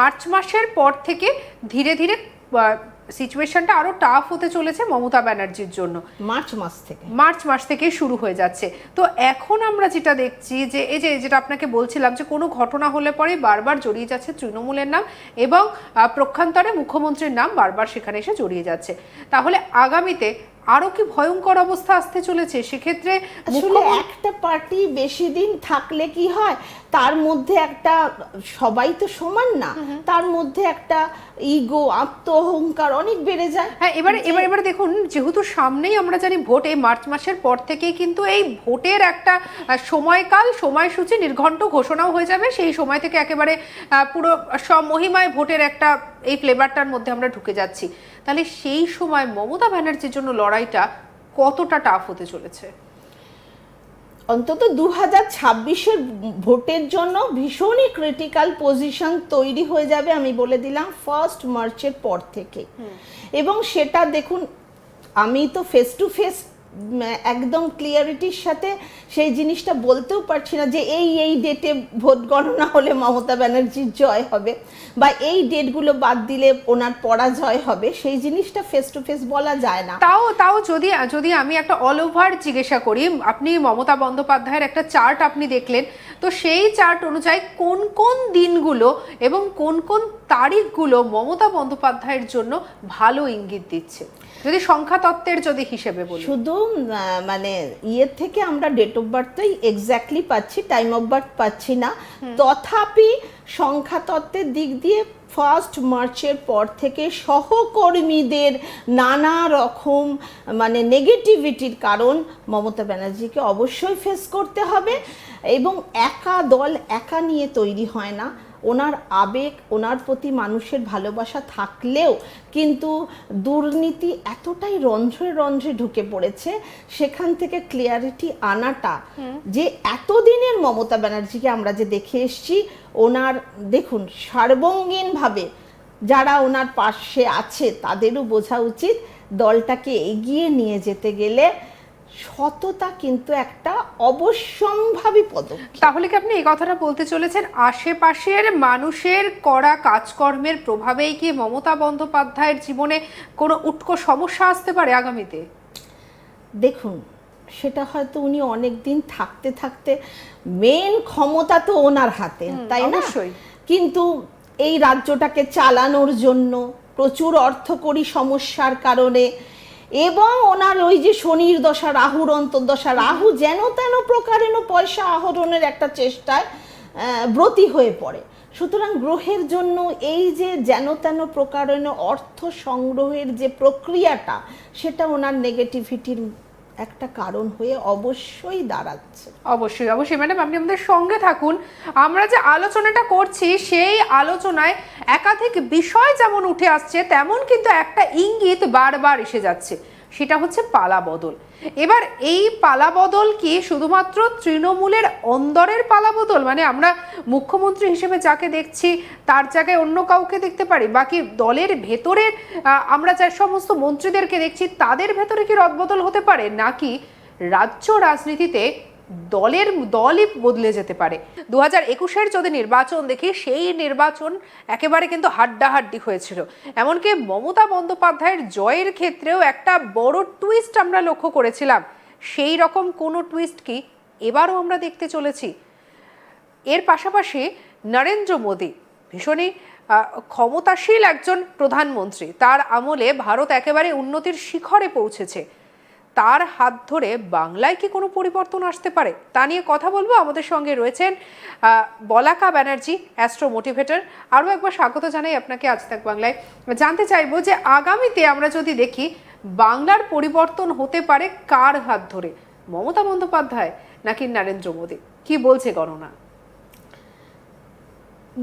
March মাসের পর থেকে ধীরে ধীরে সিচুয়েশনটা আরও টাফ হতে চলেছে মমতা ব্যানার্জির জন্য। মার্চ মাস থেকে। মার্চ মাস থেকে শুরু হয়ে যাচ্ছে। তো এখন আমরা যেটা দেখছি যে এই যে যেটা আপনাকে বলছিলাম যে কোনো ঘটনা হলে পরে বারবার জড়িয়ে যাচ্ছে তৃণমূলের নাম এবং প্রক্ষান্তরে মুখ্যমন্ত্রীর নাম বারবার সেখানে এসে জড়িয়ে যাচ্ছে। তাহলে আগামীতে আরও কি ভয়ঙ্কর অবস্থা আসতে চলেছে? সেক্ষেত্রে আসলে একটা পার্টি বেশি দিন থাকলে কি হয়? তার মধ্যে একটা সবাই তো সমান না। তার মধ্যে একটা ইগো আত্ম অহংকার অনেক বেড়ে যায়। হ্যাঁ এবারে এবার এবারে দেখুন যেহেতু সামনেই আমরা জানি ভোট এই মার্চ মাসের পর থেকেই কিন্তু এই ভোটের একটা সময়কাল সময়সূচি নির্ঘণ্ট ঘোষণাও হয়ে যাবে। সেই সময় থেকে একেবারে পুরো মহিমায় ভোটের একটা এই ফ্লেভারটার মধ্যে আমরা ঢুকে যাচ্ছি। তাহলে সেই সময় মমতা ব্যানার্জির জন্য লড়াইটা কতটা টাফ হতে চলেছে? অন্তত দু হাজার ছাব্বিশের ভোটের জন্য ভীষণই ক্রিটিক্যাল পজিশন তৈরি হয়ে যাবে আমি বলে দিলাম ফার্স্ট মার্চের পর থেকে। এবং সেটা দেখুন আমি তো ফেস টু ফেস একদম ক্লিয়ারিটির সাথে সেই জিনিসটা বলতেও পারছি না যে এই এই ডেটে ভোট গণনা হলে মমতা ব্যানার্জির জয় হবে বা এই ডেটগুলো বাদ দিলে ওনার পরাজয় হবে, সেই জিনিসটা ফেস টু ফেস বলা যায় না। তাও তাও যদি যদি আমি একটা অল ওভার জিজ্ঞাসা করি, আপনি মমতা বন্দ্যোপাধ্যায়ের একটা চার্ট আপনি দেখলেন তো সেই চার্ট অনুযায়ী কোন কোন দিনগুলো এবং কোন কোন তারিখগুলো মমতা বন্দ্যোপাধ্যায়ের জন্য ভালো ইঙ্গিত দিচ্ছে? যদি সংখ্যা তত্ত্বের যদি হিসেবে বলি। শুধু মানে ইয়ের থেকে আমরা ডেট অফ বার্থটাই এক্স্যাক্টলি পাচ্ছি টাইম অফ বার্থ পাচ্ছি না। তথাপি সংখ্যা তত্ত্বের দিক দিয়ে ফার্স্ট মার্চের পর থেকে সহকর্মীদের নানা রকম মানে নেগেটিভিটির কারণ মমতা ব্যানার্জিকে অবশ্যই ফেস করতে হবে এবং একা দল একা নিয়ে তৈরি হয় না। ওনার আবেগ ওনার প্রতি মানুষের ভালোবাসা থাকলেও কিন্তু দুর্নীতি এতটাই রন্ধ্রে রন্ধ্রে ঢুকে পড়েছে সেখান থেকে ক্লিয়ারিটি আনাটা যে এতদিনের মমতা ব্যানার্জিকে আমরা যে দেখে এসছি ওনার দেখুন সার্বঙ্গীনভাবে যারা ওনার পাশে আছে তাদেরও বোঝা উচিত দলটাকে এগিয়ে নিয়ে যেতে গেলে সততা কিন্তু একটা অবশ্যম্ভাবী পদক্ষেপ। তাহলে কি আপনি এই কথাটা বলতে চলেছেন? আশেপাশের মানুষের করা কাজকর্মের প্রভাবেই কি মমতা বন্দ্যোপাধ্যায়ের জীবনে কোনো উটকো সমস্যা আসতে পারে আগামীতে? দেখুন সেটা হয়তো উনি অনেক দিন থাকতে থাকতে মেন ক্ষমতা তো ওনার হাতে তাই না? কিন্তু এই রাজ্যটাকে চালানোর জন্য প্রচুর অর্থকরী সমস্যার কারণে এবং ওনার ওই যে শনির দশা, রাহুর অন্তর্দশা, রাহু যেন তেন প্রকারেণ পয়সা আহরণের একটা চেষ্টায় ব্রতী হয়ে পড়ে। সুতরাং গ্রহের জন্য এই যে যেন তেন প্রকারেণ অর্থ সংগ্রহের যে প্রক্রিয়াটা, সেটা ওনার নেগেটিভিটির একটা কারণ হয়ে অবশ্যই দাঁড়াচ্ছে। অবশ্যই অবশ্যই। ম্যাডাম, আপনি আমাদের সঙ্গে থাকুন। আমরা যে আলোচনাটা করছি, সেই আলোচনায় একাধিক বিষয় যেমন উঠে আসছে, তেমন কিন্তু একটা ইঙ্গিত বারবার এসে যাচ্ছে। সেটা হচ্ছে পালা বদল। এবার এই পালা বদল কি শুধুমাত্র তৃণমূলের অন্দরের পালা বদল? মানে আমরা মুখ্যমন্ত্রী হিসেবে যাকে দেখছি, তার জায়গায় অন্য কাউকে দেখতে পারি? বাকি দলের ভেতরের আমরা যে সমস্ত মন্ত্রীদেরকে দেখছি, তাদের ভেতরে কি রদবদল হতে পারে? নাকি রাজ্য রাজনীতিতে দলের দলই বদলে যেতে পারে। দু হাজার একুশের যদি নির্বাচন দেখি, সেই নির্বাচন একেবারে কিন্তু হাড্ডাহাড্ডি হয়েছিল। এমনকি মমতা বন্দ্যোপাধ্যায়ের জয়ের ক্ষেত্রেও একটা বড় টুইস্ট আমরা লক্ষ্য করেছিলাম। সেই রকম কোনো টুইস্ট কি এবারও আমরা দেখতে চলেছি। এর পাশাপাশি নরেন্দ্র মোদী ভীষণই ক্ষমতাশীল একজন প্রধানমন্ত্রী। তার আমলে ভারত একেবারে উন্নতির শিখরে পৌঁছেছে। তার হাত ধরে বাংলায় কি কোনো পরিবর্তন আসতে পারে? তা নিয়ে কথা বলব। আমাদের সঙ্গে রয়েছেন বলাকা ব্যানার্জি, অ্যাস্ট্রো মোটিভেটর। আরও একবার স্বাগত জানাই আপনাকে আজ তাক বাংলায়। জানতে চাইব যে আগামীতে আমরা যদি দেখি, বাংলার পরিবর্তন হতে পারে কার হাত ধরে? মমতা বন্দ্যোপাধ্যায় নাকি নরেন্দ্র মোদী? কি বলছে গণনা?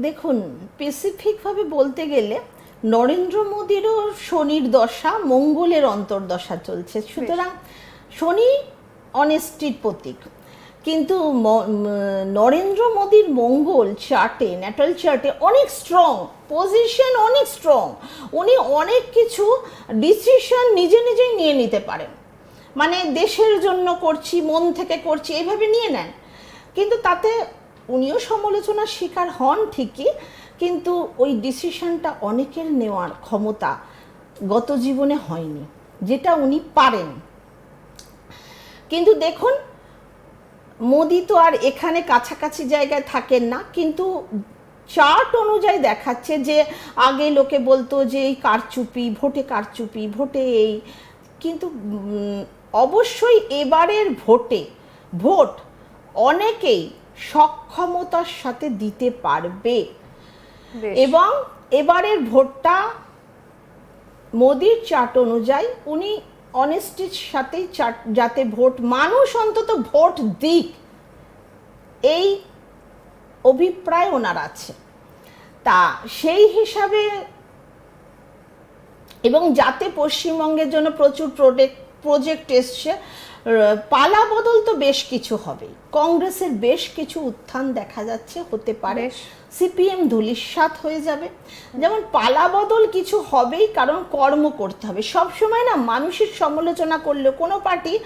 দেখুন স্পেসিফিকভাবে বলতে গেলে নরেন্দ্র মোদীরও শনির দশা মঙ্গলের অন্তর্দশা চলছে। সুতরাং শনি অনেস্টির প্রতীক। কিন্তু নরেন্দ্র মোদীর মঙ্গল চার্টে ন্যাটাল চার্টে অনেক স্ট্রং পজিশন অনেক স্ট্রং উনি অনেক কিছু ডিসিশন নিজে নিজেই নিয়ে নিতে পারেন। মানে দেশের জন্য করছি মন থেকে করছি এইভাবে নিয়ে নেন। কিন্তু তাতে উনিও সমালোচনার শিকার হন ঠিকই কিন্তু ওই ডিসিশনটা অনেকের নেওয়ার ক্ষমতা গত জীবনে হয়নি, যেটা উনি পারেন কিন্তু দেখুন, মোদি তো আর এখানে কাছাকাছি জায়গায় থাকেন না, কিন্তু চার্ট অনুযায়ী দেখাচ্ছে যে আগে লোকে বলতো যে এই কারচুপি, ভোটে কারচুপি, ভোটে এই কিন্তু অবশ্যই এবারের ভোটে ভোট অনেকেই সক্ষমতার সাথে দিতে পারবে। এবং এবারের ভোটটা মোদির চার্ট অনুযায়ী উনি অনেস্টির সাথেই চার্ট, যাতে ভোট, মানুষ অন্তত ভোট দিক, এই অভিপ্রায় ওনার আছে। তা সেই হিসাবে এবং যাতে পশ্চিমবঙ্গের জন্য প্রচুর প্রোডেক্ট প্রজেক্ট এসছে পালা বদল তো বেশ কিছু হবেই। কংগ্রেসের বেশ কিছু উত্থান দেখা যাচ্ছে হতে পারে। সিপিএম ধূলিসাৎ হয়ে যাবে। যেমন পালা বদল কিছু হবেই কারণ কর্ম করতে হবে। সব সময় না মানুষের সমালোচনা করলে কোনো পার্টি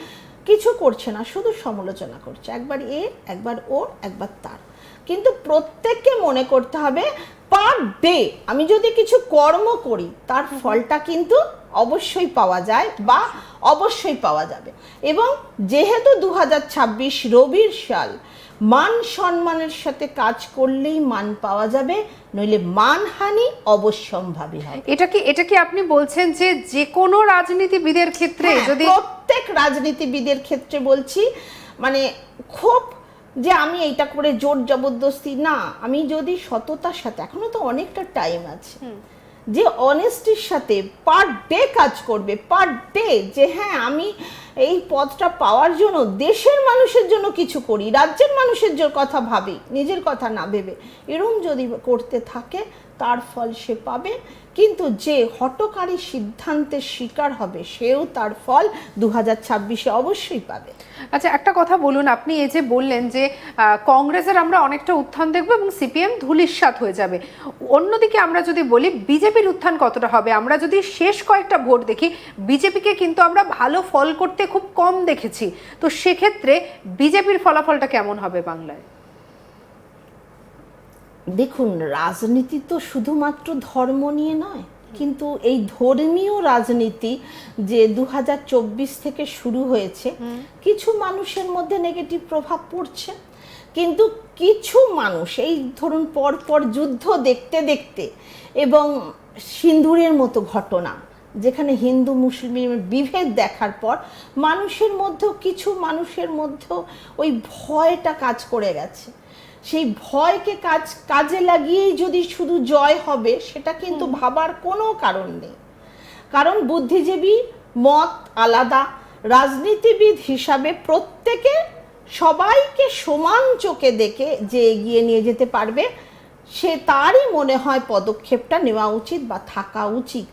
কিছু করছে না শুধু সমালোচনা করছে। একবার এ একবার ওর একবার তার। কিন্তু প্রত্যেককে মনে করতে হবে পার ডে আমি যদি কিছু কর্ম করি তার ফলটা কিন্তু অবশ্যই পাওয়া যায় বা অবশ্যই পাওয়া যাবে। এবং যেহেতু দু রবির সাল মান সম্মানের সাথে কাজ করলেই মান পাওয়া যাবে নইলে মানহানি অবশ্যম্ভাবী হয় এটা কি এটা কি আপনি বলছেন যে যে কোনো রাজনীতিবিদের ক্ষেত্রে হ্যাঁ, যদি প্রত্যেক রাজনীতিবিদের ক্ষেত্রে বলছি মানে খুব যে আমি এইটা করে জোর জবরদস্তি না আমি যদি সততার সাথে এখনও তো অনেকটা টাইম আছে। যে অনেস্টির সাথে পার ডে কাজ করবে পার ডে যে হ্যাঁ আমি এই পদটা পাওয়ার জন্য দেশের মানুষের জন্য কিছু করি, রাজ্যের মানুষের কথা ভাবি, নিজের কথা না ভেবে। এরম যদি করতে থাকে তার ফল সে পাবে। কিন্তু যে হটকারী সিদ্ধান্তের শিকার হবে, সেও তার ফল দু হাজার ছাব্বিশে অবশ্যই পাবে। আচ্ছা একটা কথা বলুন, আপনি এই যে বললেন যে কংগ্রেসের আমরা অনেকটা উত্থান দেখব এবং সিপিএম ধুলিস্বাত হয়ে যাবে। অন্যদিকে আমরা যদি বলি, বিজেপির উত্থান কতটা হবে? আমরা যদি শেষ কয়েকটা ভোট দেখি, বিজেপিকে কিন্তু আমরা ভালো ফল করতে খুব কম দেখেছি। তো সেক্ষেত্রে বিজেপির ফলাফলটা কেমন হবে বাংলায়? দেখুন রাজনীতি তো শুধুমাত্র ধর্ম নিয়ে নয় কিন্তু এই ধর্মীয় রাজনীতি যে দু হাজার চব্বিশ থেকে শুরু হয়েছে কিছু মানুষের মধ্যে নেগেটিভ প্রভাব পড়ছে। কিন্তু কিছু মানুষ এই ধরুন পরপর যুদ্ধ দেখতে দেখতে এবং সিন্দুরের মতো ঘটনা যেখানে হিন্দু মুসলিমের বিভেদ দেখার পর মানুষের মধ্যেও কিছু মানুষের মধ্যেও ওই ভয়টা কাজ করে গেছে। সেই ভয়কে কাজ কাজে লাগিয়েই যদি শুধু জয় হবে সেটা কিন্তু ভাবার কোনো কারণ নেই। কারণ বুদ্ধিজীবী মত আলাদা রাজনীতিবিদ হিসাবে প্রত্যেকে সবাইকে সমান চোখে দেখে যে এগিয়ে নিয়ে যেতে পারবে সে তারই মনে হয় পদক্ষেপটা নেওয়া উচিত বা থাকা উচিত।